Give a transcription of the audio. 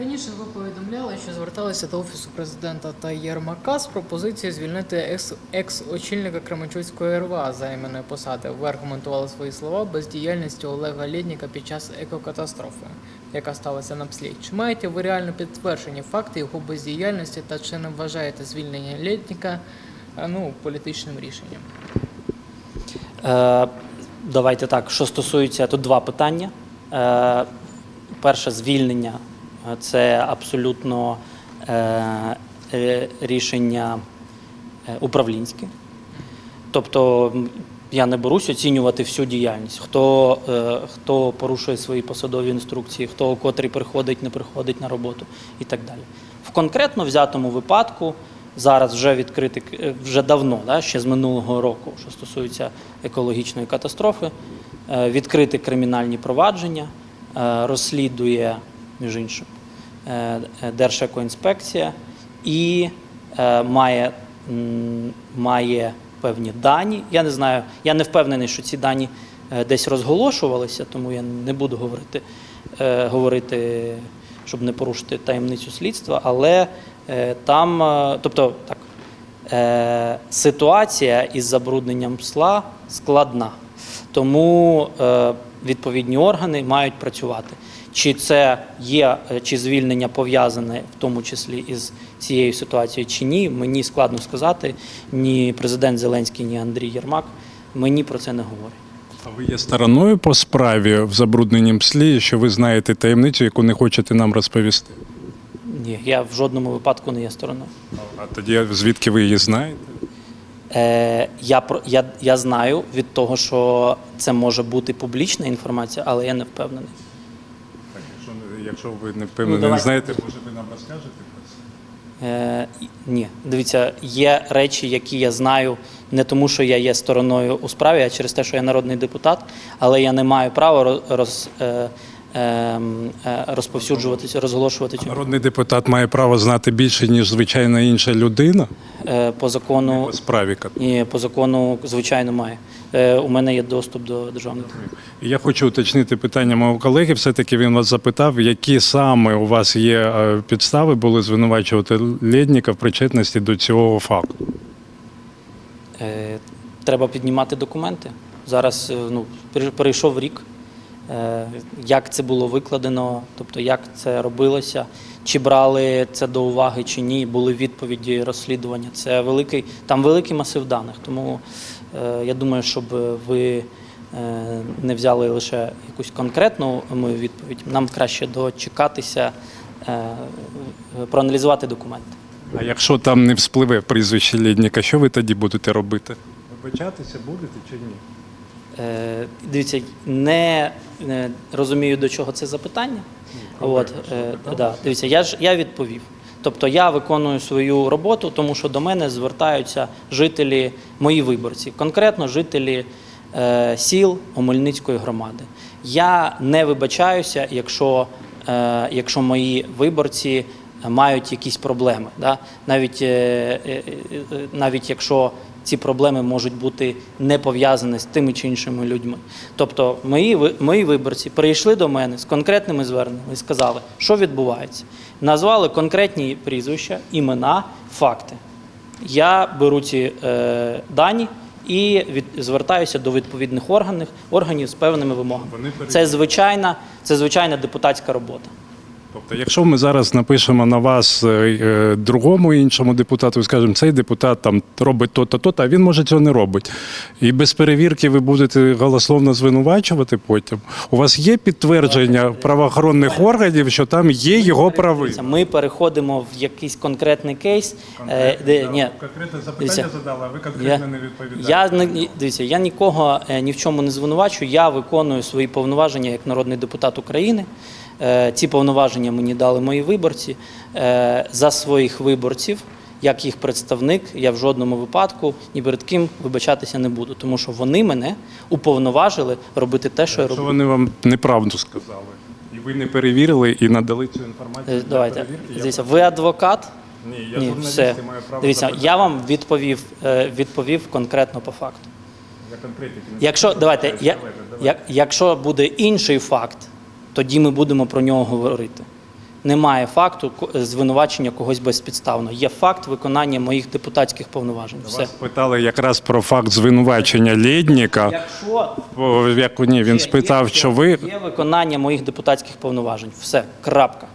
Раніше ви повідомляли, що зверталися до офісу президента та Єрмака з пропозицією звільнити екс- екс-очільника Кременчуцької РВА за посади. Ви аргументували свої слова бездіяльністю Олега Лєдніка під час екокатастрофи, яка сталася на пслі. Чи маєте ви реально підтверджені факти його бездіяльності та чи не вважаєте звільнення Лєдніка е, ну, політичним рішенням? Е, давайте так. Що стосується тут два питання. Е, перше звільнення це абсолютно е, е, рішення е, управлінське. Тобто я не берусь оцінювати всю діяльність, хто, хто порушує свої посадові інструкції, хто котрий приходить, не приходить на роботу і так далі. В конкретно взятому випадку зараз вже відкритий, вже давно, да, ще з минулого року, що стосується екологічної катастрофи, відкриті кримінальні провадження, розслідує, між іншим, е, е, Держекоінспекція і е, має, має певні дані. Я не знаю, я не впевнений, що ці дані десь розголошувалися, тому я не буду говорити, говорити щоб не порушити таємницю слідства, але там, тобто так, ситуація із забрудненням псла складна. Тому відповідні органи мають працювати. Чи це є, е, чи звільнення пов'язане в тому числі із цією ситуацією, чи ні, мені складно сказати. Ні президент Зеленський, ні Андрій Єрмак мені про це не говорять. А ви є стороною по справі в забрудненім пслі, що ви знаєте таємницю, яку не хочете нам розповісти? Ні, я в жодному випадку не є стороною. А тоді звідки ви її знаєте? Е, я, я, я знаю від того, що це може бути публічна інформація, але я не впевнений. Якщо, ви не впевнені, Ну, не давайте. знаєте, може ви нам розкажете про це? Е, ні, дивіться, є речі, які я знаю не тому, що я є стороною у справі, а через те, що я народний депутат, але я не маю права роз, е, розповсюджуватися, розголошувати цю Народний депутат має право знати більше, ніж звичайна інша людина е, по закону. по справі. Ні, по закону, звичайно, має. Е, у мене є доступ до державної. І Я хочу уточнити питання мого колеги. Все-таки він вас запитав, які саме у вас є е, підстави були звинувачувати Лєдніка в причетності до цього факту. Е, Треба піднімати документи. Зараз е, ну, пере- перейшов рік. Е, Як це було викладено, тобто як це робилося, чи брали це до уваги, чи ні, були відповіді розслідування. Це великий, там великий масив даних. Тому е, я думаю, щоб ви е, не взяли лише якусь конкретну мою відповідь, нам краще дочекатися, проаналізувати документи. А якщо там не вспливе прізвище Лєдніка, що ви тоді будете робити? Вибачатися будете чи ні? Е, Дивіться, не, не розумію, до чого це запитання. От, е, да, дивіться, я ж я відповів. Тобто я виконую свою роботу, тому що до мене звертаються жителі, мої виборці, конкретно жителі е, сіл Омельницької громади. Я не вибачаюся, якщо, е, якщо мої виборці мають якісь проблеми. Да? Навіть, е, е, е, навіть якщо ці проблеми можуть бути не пов'язані з тими чи іншими людьми. Тобто, мої, мої виборці прийшли до мене з конкретними зверненнями і сказали, що відбувається. Назвали конкретні прізвища, імена, факти. Я беру ці е, дані і від, звертаюся до відповідних органів, органів з певними вимогами. Це звичайна, це звичайна депутатська робота. Тобто, якщо ми зараз напишемо на вас е, е, другому іншому депутату, скажемо, цей депутат там робить то-то, то-то, а він може цього не робить. І без перевірки ви будете голословно звинувачувати потім. У вас є підтвердження правоохоронних органів, що там є його прави. Ми переходимо в якийсь конкретний кейс. е, де, ні, Конкретне Дивіться, задали, а ви я, я, не- дивіться, я нікого ні в чому не звинувачую. Я виконую свої повноваження як народний депутат України. Е, Ці повноваження мені дали мої виборці. Е, За своїх виборців, як їх представник, я в жодному випадку ні перед ким вибачатися не буду, тому що вони мене уповноважили робити те, що я Що роблю. вони вам неправду сказали, і ви не перевірили і надали цю інформацію. Давайте, дивіться, ви адвокат. Ні, я Ні, все. і маю право Дивіться, запитати. я вам відповів, е, відповів конкретно по факту. Я конкретики Якщо давайте, я, Давайте, давайте. як, якщо буде інший факт, тоді ми будемо про нього говорити. Немає факту звинувачення когось безпідставно. Є факт виконання моїх депутатських повноважень. Все. Вас питали якраз про факт звинувачення Лєдніка. Якщо О, Як ні, він є- спитав, є- що ви є виконання моїх депутатських повноважень. Все, крапка.